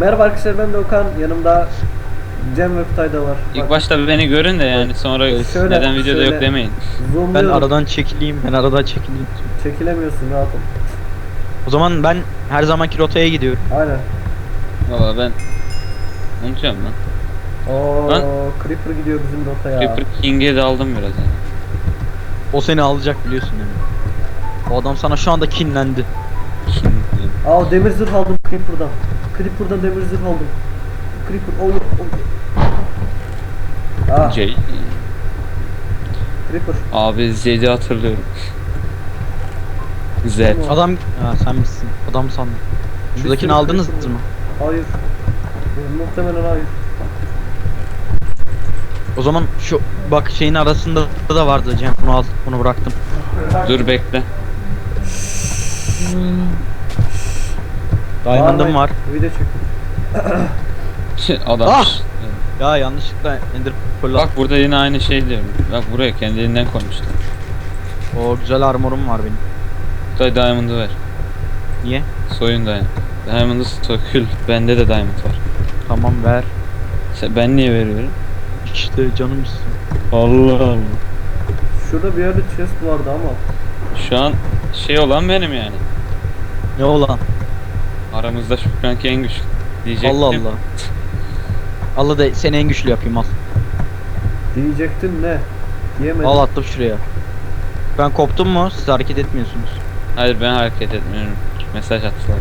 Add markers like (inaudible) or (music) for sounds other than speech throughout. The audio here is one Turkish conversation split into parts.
Merhaba arkadaşlar ben de Okan. Yanımda Cem ve Kutay da var. İlk Bak, başta beni görün de yani sonra Şöyle, neden videoda şöyle. yok demeyin. Ben zoomluyorum. aradan çekileyim. Ben aradan çekileyim. Çekilemiyorsun rahat ol. O zaman ben her zamanki rotaya gidiyorum. Aynen. Valla ben unutuyorum lan. Oo, Lan. Creeper gidiyor bizim rotaya. Creeper King'e de aldım biraz yani. O seni alacak biliyorsun yani. O adam sana şu anda kinlendi. Aa demir zırh aldım Creeper'dan. Creeper'dan demir zırh aldım. Creeper olur olur. Ah J. Creeper. Abi Zed'i hatırlıyorum. Z. Adam ha sen misin? Adam sandım. Şuradakini aldınız mı? Hayır. Muhtemelen hayır. O zaman şu bak şeyin arasında da vardı Cem. Bunu al. Bunu bıraktım. Dur bekle. Diamond'ım var. Video çek. (clears throat) Adam. Ah! Ya yanlışlıkla Ender Pearl Bak burada yine aynı şey diyorum. Bak buraya kendiliğinden koymuştum. O güzel armorum var benim. Kutay Diamond'ı ver. Niye? Soyun Diamond. Diamond'ı sökül. Bende de Diamond var. Tamam ver. Sen, ben niye veriyorum? İşte canım istiyor. Allah Allah. Şurada bir yerde chest vardı ama. Şu an şey olan benim yani. Ne olan? Aramızda Şükranki en güçlü. Diyecektim. Allah Allah. Allah da seni en güçlü yapayım al. Diyecektim ne? Diyemedim. Al attım şuraya. Ben koptum mu? Siz hareket etmiyorsunuz. Hayır ben hareket etmiyorum. Mesaj attılar.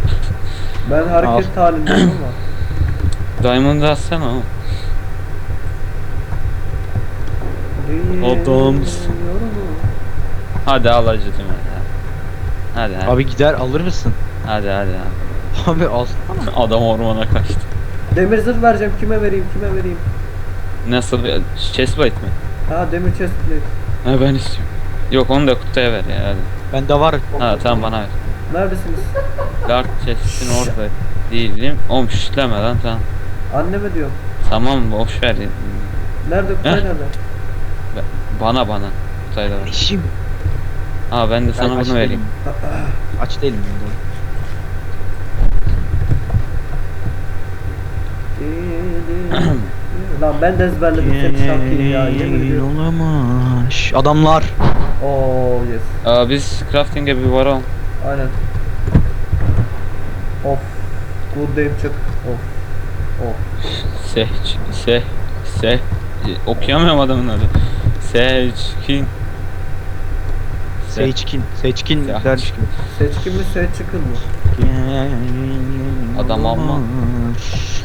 Ben hareket halindeyim ama. (clears throat) Diamond'ı atsana oğlum. Adamsın. Hadi al acıdım hadi. Hadi hadi. Abi gider alır mısın? Hadi hadi hadi. Abi alsana. (laughs) Adam ormana kaçtı. Demir zırh vereceğim. Kime vereyim? Kime vereyim? Nasıl bir chestplate mi? Ha demir chest plate. Ha ben istiyorum. Yok onu da Kutay'a ver ya hadi. Bende var. Ha tamam bana ver. Neredesiniz? Dark chest'in orada değilim. Oğlum şişleme lan tamam. Anneme diyorum. Tamam boş ver. Nerede Kutay Heh. nerede? Bana bana. Kutay'da ver. Eşim. Ha ben de sana bunu vereyim. (clears throat) Aç değilim ben de. Lan ben de ezberledim tek şarkıyı ya yemin ediyorum. Olamaz. Adamlar. Oo yes. Aa, biz crafting'e bir varalım. Aynen. Of. Good day çık. Of. Of. Seh, seh, seh. Okuyamıyorum adamın adı. Seçkin. Se- Seçkin. Seçkin gibi. Seçkin mi seçkin mi? Adam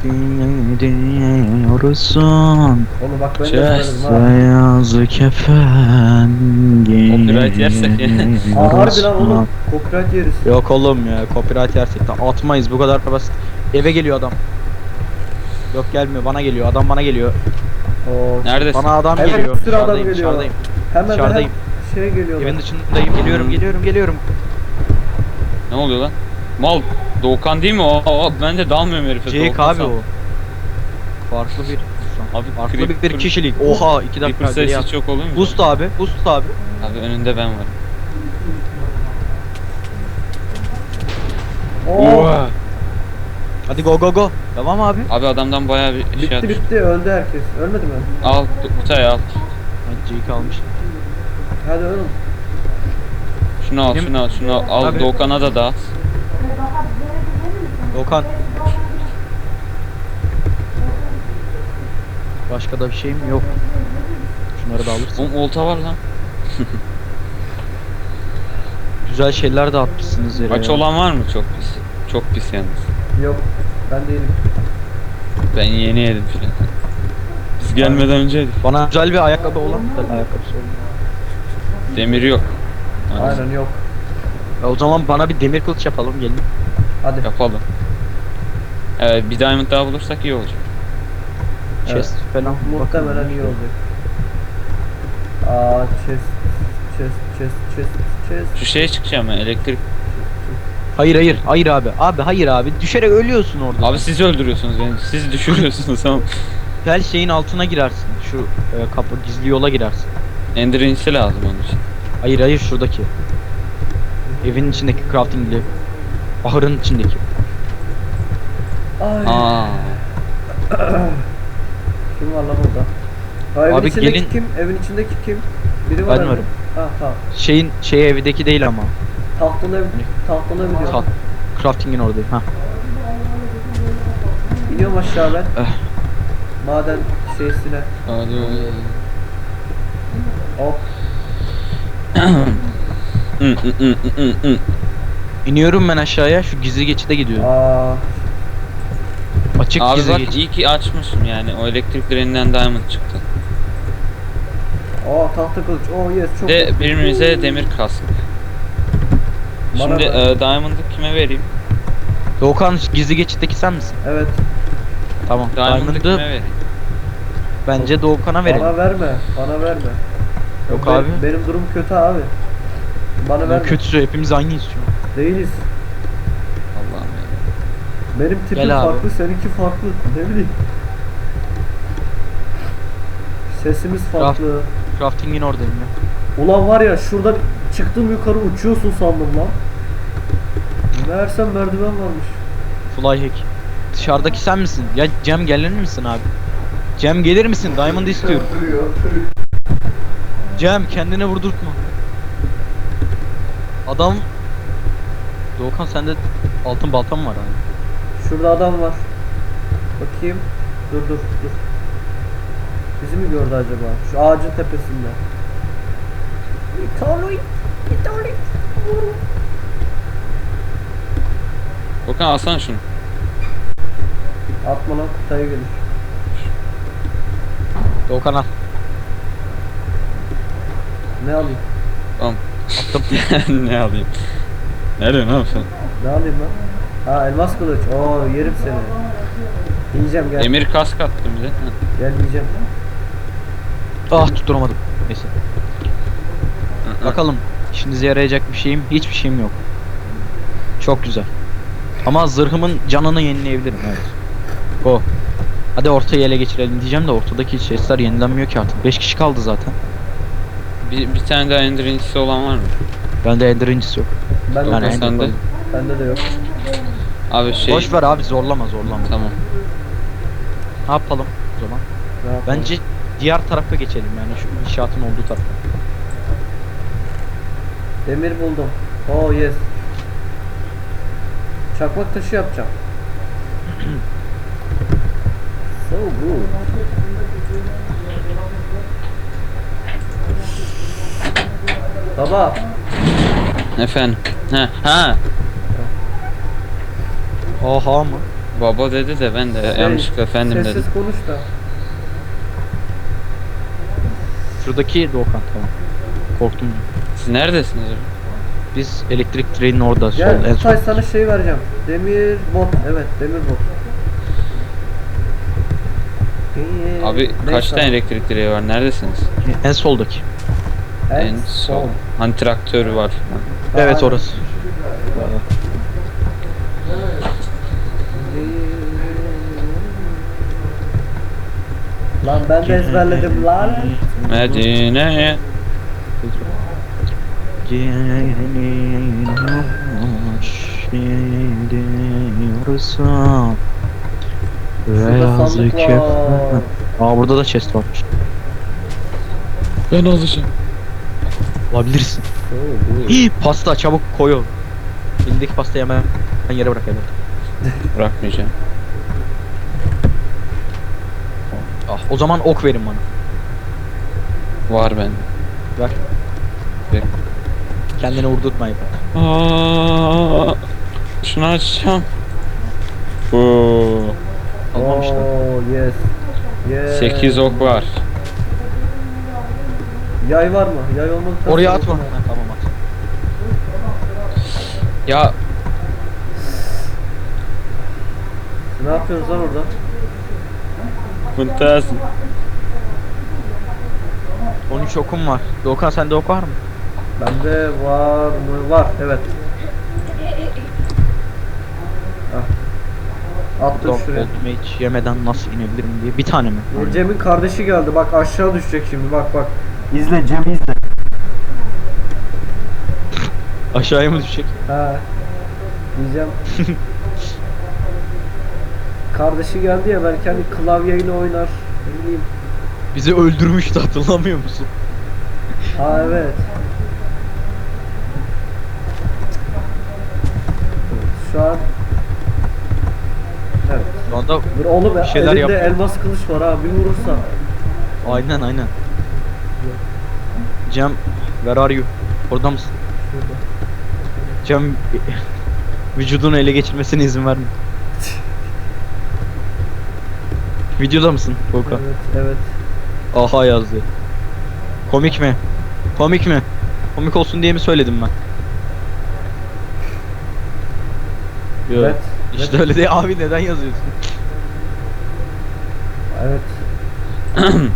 alma. Gidiyorsun. Onu bak ben de Şey, ha. Beyaz kefen Copyright yersek. (laughs) Aa harbi lan oğlum. Copyright yeriz. Yok oğlum ya copyright yersek de atmayız bu kadar basit. Eve geliyor adam. Yok gelmiyor bana geliyor adam bana geliyor. Oo. Neredesin? Bana adam Evet, geliyor. bir sürü adam Dışarıdayım, geliyor. Dışarıdayım. Hemen Dışarıdayım. şey geliyorlar. Evin dışındayım geliyorum geliyorum geliyorum. Ne oluyor lan? Mal Doğukan değil mi o? o ben de dalmıyorum herife. Jake Doğukan abi san- o. Farklı bir insan. Abi Farklı bir, Creeper- bir kişilik. Oha iki Creeper dakika geri sayısı at. çok oluyor mu? Boost abi, boost abi. Abi önünde ben varım. Oo. Hadi go go go. Devam abi. Abi adamdan bayağı bir şey Bitti atmış. bitti öldü herkes. Ölmedi mi? Al Kutay al. Hadi Jake almış. Hadi ölüm. Şunu al Benim- şunu al şunu al. Al Abi- Doğukan'a da dağıt. Okan. Başka da bir şeyim yok. Şunları da alırsın. Oğlum olta var lan. (laughs) Güzel şeyler de atmışsınız yere. Aç ya. olan var mı? Çok pis. Çok pis yalnız. Yok. Ben değilim. Ben yeni yedim filan. Biz gelmeden önce yedik. Bana güzel bir ayakkabı olan ayakkabısı olan. Demir yok. Aynen yok. Ya o zaman bana bir demir kılıç yapalım gelin. Hadi. Yapalım. Evet bir diamond daha bulursak iyi olacak. Chest falan. Muhtemelen iyi olacak. Aa chest chest chest chest chest. Şu şeye çıkacağım ben elektrik. Hayır hayır hayır abi. Abi hayır abi. Düşerek ölüyorsun orada. Abi siz öldürüyorsunuz beni. Siz düşürüyorsunuz tamam. Gel şeyin altına girersin. Şu e, kapı gizli yola girersin. Ender lazım onun için. Hayır hayır şuradaki. Evin içindeki craftingli. Ahırın içindeki. Ay. Aa. (clears throat) Kim var lan burada? Ha, evin Abi içindeki gelin- kim? Evin içindeki kim? Biri var Ben evde. varım. Ha tamam. Şeyin şey evdeki değil ama. Tahtalı ev, tahtalı ev diyor. Tat. Crafting'in oradayım. Ha. İniyorum aşağı ben. Eh. Maden şeysine. Hadi. Hop. Hı, hı, hı, hı, hı, hı. İniyorum ben aşağıya. Şu gizli geçide gidiyorum. Aa. Açık Abi bak geçit. iyi ki açmışım yani. O elektrik direğinden diamond çıktı. Aa tahta kılıç. Oh yes çok. De birbirimize demir kask. Bana Şimdi ver. e, diamond'ı kime vereyim? Doğukan gizli geçitteki sen misin? Evet. Tamam. Diamond'ı kime vereyim? bence Doğukan'a verelim. Bana verme. Bana verme. Yok Be- abi. Benim durum kötü abi. Bana verme. kötüsü hepimiz aynıyız şu an. Değiliz. Benim tipim Gel abi. farklı, seninki farklı. Ne bileyim. Sesimiz farklı. Crafting'in oradayım ya. Ulan var ya şuradan çıktım yukarı uçuyorsun sandım lan. Meğersem merdiven varmış. Fly hack. Dışarıdaki sen misin? Ya Cem gelir misin abi? Cem gelir misin? Diamond istiyorum. Cem kendine vurdurtma. Adam Doğukan sende altın balta mı var abi? Şurada adam var. Bakayım. Dur dur dur. Bizi mi gördü acaba? Şu ağacın tepesinde. İtaloy. İtaloy. Okan alsana şunu. Atma lan kutaya gelir. Doğukan al. Ne alayım? Tamam. Attım. (laughs) ne alayım? Ne yapıyorsun? Ne alayım lan? Ha elmas kılıç. Oo yerim seni. Yiyeceğim gel. Demir kask attım bize. Gel yiyeceğim. Ah tutturamadım. Neyse. Bakalım. İşinize yarayacak bir şeyim, hiçbir şeyim yok. Çok güzel. Ama zırhımın canını yenileyebilirim evet. Go. Hadi ortayı ele geçirelim diyeceğim de ortadaki chestler yenilenmiyor ki artık. 5 kişi kaldı zaten. Bir, bir tane daha ender incisi olan var mı? Bende ender incisi yok. Ben Yani de Ender sende. Bende de yok. Abi şey... Boş ver abi zorlama zorlama. Tamam. Ne yapalım o zaman? Ne yapalım? Bence diğer tarafa geçelim yani şu inşaatın olduğu tarafa. Demir buldum. Oh yes. Çakmak taşı yapacağım. (clears throat) so good. Baba, Efendim. Ha, ha. Oha mı? Baba dedi de ben de Şey, yanlışlıkla efendim sessiz dedim. konuş da. Şuradaki Doğukan tamam. Korktum. Siz neredesiniz? Biz elektrik direğinin orada sol Gel en Kutay son. sana şey vereceğim. Demir bot. Evet demir bot. Ee, Abi kaç tane elektrik direği var? Neredesiniz? En soldaki. En sol. Hani traktör var falan. Evet Aa. orası. Lan ben de ezberledim lan. Medine'ye. Var. Aa burada da chest varmış Ben alacağım. Alabilirsin Hii, Pasta çabuk koy o Elindeki pastayı hemen hemen yere bırak evet. Bırakmayacağım. Ah, o zaman ok verin bana Var bende. Ver Ver. Kendine vurdurtma yapar Aa, şunu açacağım. Oo, Almamışlar Oo, yes. Yes. 8 ok var. Yay var mı? Yay olmadıktan Oraya sonra- atma ha, Tamam at Ya Ne yapıyorsunuz lan orada? Mümtaz. 13 okum var Doğukan sende ok var mı? Bende var mı? Var evet. Ah. Attım Dog şuraya. Ultimate yemeden nasıl inebilirim diye bir tane mi? Cem'in kardeşi geldi. Bak aşağı düşecek şimdi. Bak bak. İzle Cem izle. Aşağıya mı düşecek? Ha. Diyeceğim. (laughs) kardeşi geldi ya belki hani klavyeyle oynar. Ne bileyim. Bizi öldürmüştü hatırlamıyor musun? Ha evet. Şu an Evet. Şu anda Dur oğlum Bir şeyler elinde yapıyor. elmas kılıç var ha bir vurursa. aynen aynen. Cem, where are you? Orada mısın? Şurada. Cem vücudunu ele geçirmesine izin verme. Videoda mısın Volkan? Evet evet. Aha yazdı. Komik mi? Komik mi? Komik olsun diye mi söyledim ben? Yok. Evet. İşte öyle değil abi neden yazıyorsun? Evet. (clears throat)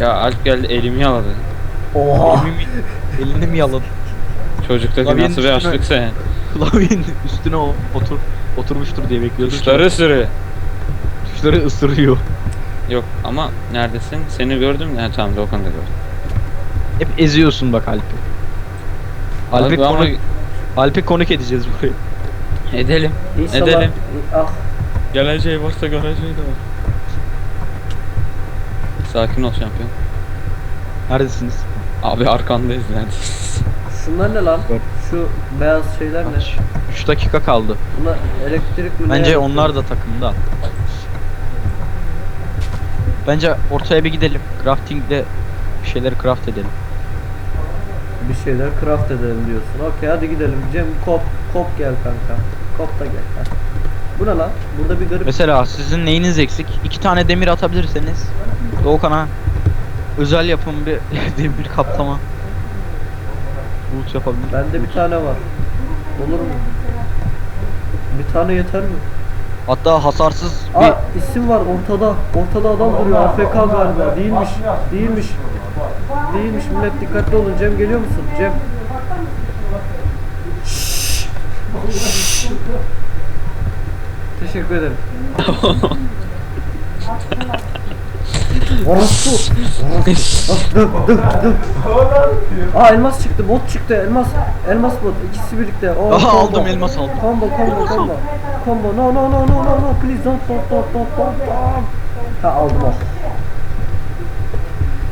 Ya Alp geldi elimi yaladı. Oha. Elimi, elini mi yaladın? Çocuktaki Klavyenin nasıl bir açlıksa yani. Klavyenin üstüne otur oturmuştur diye bekliyordum. Tuşları sürü. Tuşları ısırıyor. Yok ama neredesin? Seni gördüm ya tamam Doğukan da gördüm. Hep eziyorsun bak Alp'i. Alp'i Abi ama konuk, Alp'i konuk edeceğiz buraya. edelim. İnşallah. Edelim. Ah. Geleceği varsa göreceği de var. Sakin ol şampiyon. Neredesiniz? Abi arkandayız yani. Şunlar ne lan? Bak. Şu beyaz şeyler ne? 3 dakika kaldı. Bunlar elektrik mi? ne? Bence onlar da takımda. Bence ortaya bir gidelim. Crafting'de bir şeyleri craft edelim. bir şeyler craft edelim diyorsun. Okey hadi gidelim. Cem kop kop gel kanka. Kop da gel. Ha. Bu ne lan? Burada bir garip Mesela sizin neyiniz eksik? İki tane demir atabilirseniz Doğukan'a özel yapım bir (laughs) demir kaplama Bulut yapabilir. Bende bir tane var. Olur mu? Bir tane yeter mi? Hatta hasarsız bir Aa isim var ortada. Ortada adam duruyor. AFK galiba. Değilmiş. Değilmiş. Değilmiş. Millet dikkatli olun. Cem geliyor musun? Cem. Teşekkür ederim. (laughs) Dur. Aa elmas çıktı. Bot çıktı. Elmas. Elmas bot. İkisi birlikte. Oo, Aha, combo. aldım, elmas aldım. Combo combo combo. Combo. No no no no no no. Please don't don't don't don't don't. don't. Ha aldım.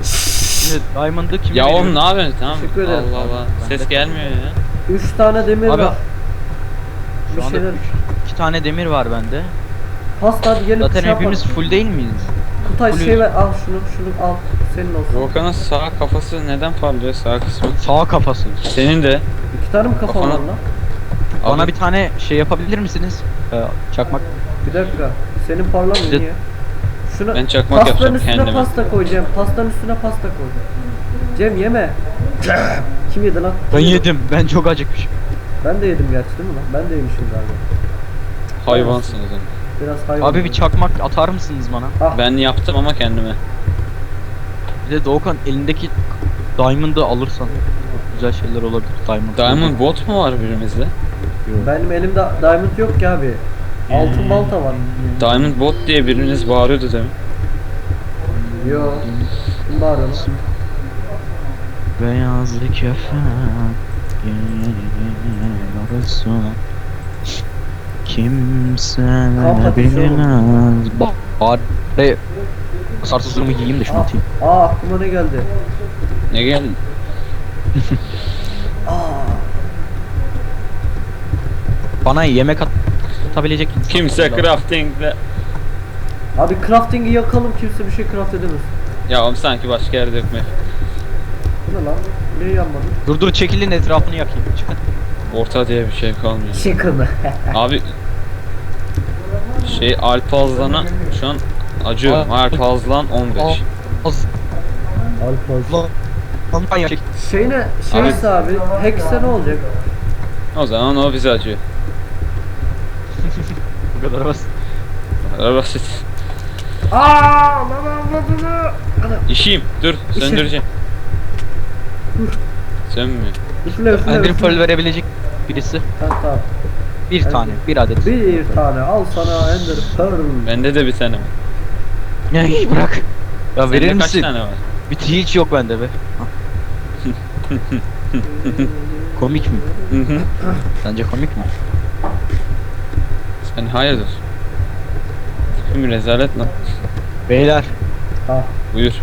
Şimdi Diamond'ı kim ya veriyor? oğlum ne yapıyorsun tamam Teşekkür ederim. Allah Allah. Ses gelmiyor ya. Üç tane demir Abi, var. Şu Bir anda şeyler. üç- iki tane demir var bende. Pasta hadi gelin Zaten şey yapalım. hepimiz full değil miyiz? Kutay full- şey ver. Al şunu şunu al. Senin olsun. Doğukan'ın sağ kafası neden parlıyor sağ kısmı? Sağ kafası. Senin de. İki tane mi kafan Kafana- var lan? Bana Abi, bir tane şey yapabilir misiniz? Ee, çakmak. Bir dakika. Senin parlamıyor niye? Şunu Ben çakmak pastanın yapacağım üstüne kendime. pasta koyacağım. Pastanın üstüne pasta koy. Cem yeme. (laughs) Kim yedi lan? Ben yedim. Ben çok acıkmışım. Ben de yedim gerçi değil mi lan? Ben de yemişim galiba. hayvansın o zaman. Biraz hayvan. Abi bir çakmak atar mısınız bana? Ah, Ben yaptım ama kendime. Bir de Doğukan elindeki Diamond'ı alırsan güzel şeyler olabilir. Diamond. Diamond bot mu var birimizde? Ben... benim elimde diamond yok ki abi. Altın balta var. Diamond bot diye biriniz bağırıyordu demin. Yo. Kim bağırıyor lan? Beyaz kefen yarısı Kimse bilmez Bari Sarsızlığımı giyeyim de şunu atayım Aa, aklıma ne geldi? Ne geldi? (laughs) Aa. Bana yemek at atabilecek insan Kimse lazım. crafting'de. Abi crafting'i yakalım kimse bir şey craft edemez. Ya oğlum sanki başka yerde yok mu? Bu ne lan? Niye yanmadı? Dur dur çekilin etrafını yakayım çıkın Orta diye bir şey kalmıyor. Chicken. (laughs) Abi şey Alp Azlan'a şu an acıyorum. Alp Azlan 15. Az lan Lan ben yak- Şey ne? Şeyse abi, Hex'e ne olacak? O zaman o bize acıyor. (laughs) Bu kadar basit Bu kadar basit. Aa, lan avradını. Ana. İşeyim. Dur söndüreceğim. Sönmüyor. Üfle üfle Ender üfle. Pearl verebilecek birisi Tamam tamam. Bir tane bir adet Bir tane al sana Ender Pearl. Bende de bir tane var. Ya bırak Ya Sende verir kaç misin? tane var? Bir hiç yok bende be (laughs) Komik mi? Hı hı. Sence komik mi? Sen hayırdır? Şimdi rezalet lan. Beyler. Ha. Buyur. Shit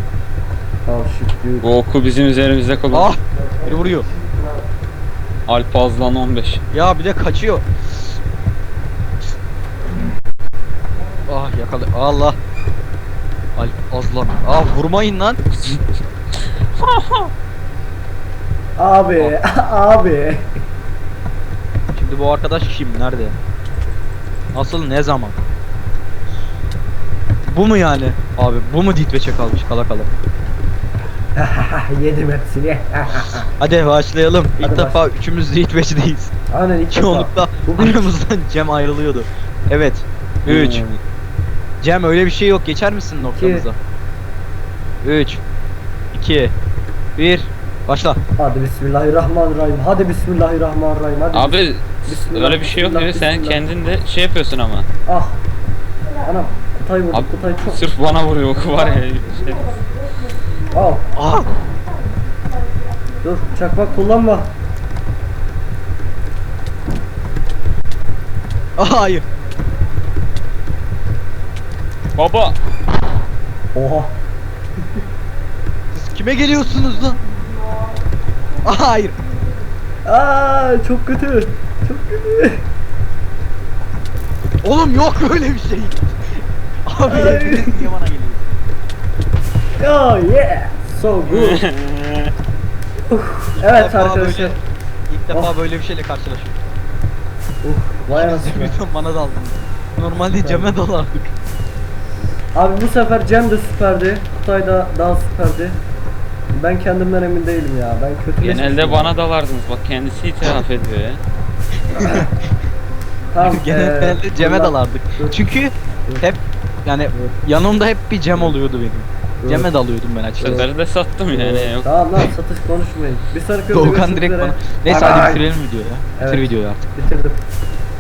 dude. Bu oku bizim üzerimizde kalır. Ah! Biri vuruyor. Alp Azlan 15. Ya bir de kaçıyor. Ah yakaladı. Allah. Alp azlan. Ah vurmayın lan. (laughs) Abi, (laughs) abi. Şimdi bu arkadaş kim? Nerede? Nasıl? Ne zaman? Bu mu yani? Abi bu mu ditveçe kalmış kala kala? (laughs) Yedim hepsini. (laughs) Hadi başlayalım. İlk Hadi defa üçümüz ditveçedeyiz. Aynen ilk. Çoğunlukla Bu bir- aramızdan (laughs) Cem ayrılıyordu. Evet. 3. Hmm. Cem öyle bir şey yok. Geçer misin noktamıza? 3 2 1 Başla. Hadi bismillahirrahmanirrahim. Hadi bismillahirrahmanirrahim. Hadi. Abi Bismillah, öyle bir şey yok bismillah, ya sen kendin de şey yapıyorsun ama. Ah. Anam. Kutay vurdu. Abi Kutay çok. sırf bana vuruyor oku var ya. Şey. Al. Aa! Dur. Çakmak kullanma. Aa, hayır. Baba. Oha. Siz kime geliyorsunuz lan? Aa, hayır. Aa çok kötü. Çok kötü. Oğlum yok böyle bir şey. Abi Ay. niye bana geliyorsunuz? Oh yeah. So good. (laughs) evet arkadaşlar. böyle- İlk defa Oh. böyle bir şeyle karşılaşıyorum. Uf, vay anasını. Birden bana daldın. Normalde Cem'e dalardık. Abi bu sefer Cem de süperdi. Kutay da daha süperdi. Ben kendimden emin değilim ya. Ben kötüleşmişim. Genelde bana dalardınız bak kendisi itiraf ediyor ya. (laughs) Tamam. (laughs) Genelde eee, Cem'e dalardık. Çünkü hep yani yanımda hep bir Cem oluyordu benim. Cem'e dalıyordum ben açıkçası. sefer de sattım yani yok. Tamam lan satış konuşmayın. Bir sonraki Doğukan direkt bana. Neyse hadi bitirelim videoyu ya. Bitir Evet. videoyu artık. Bitirdim.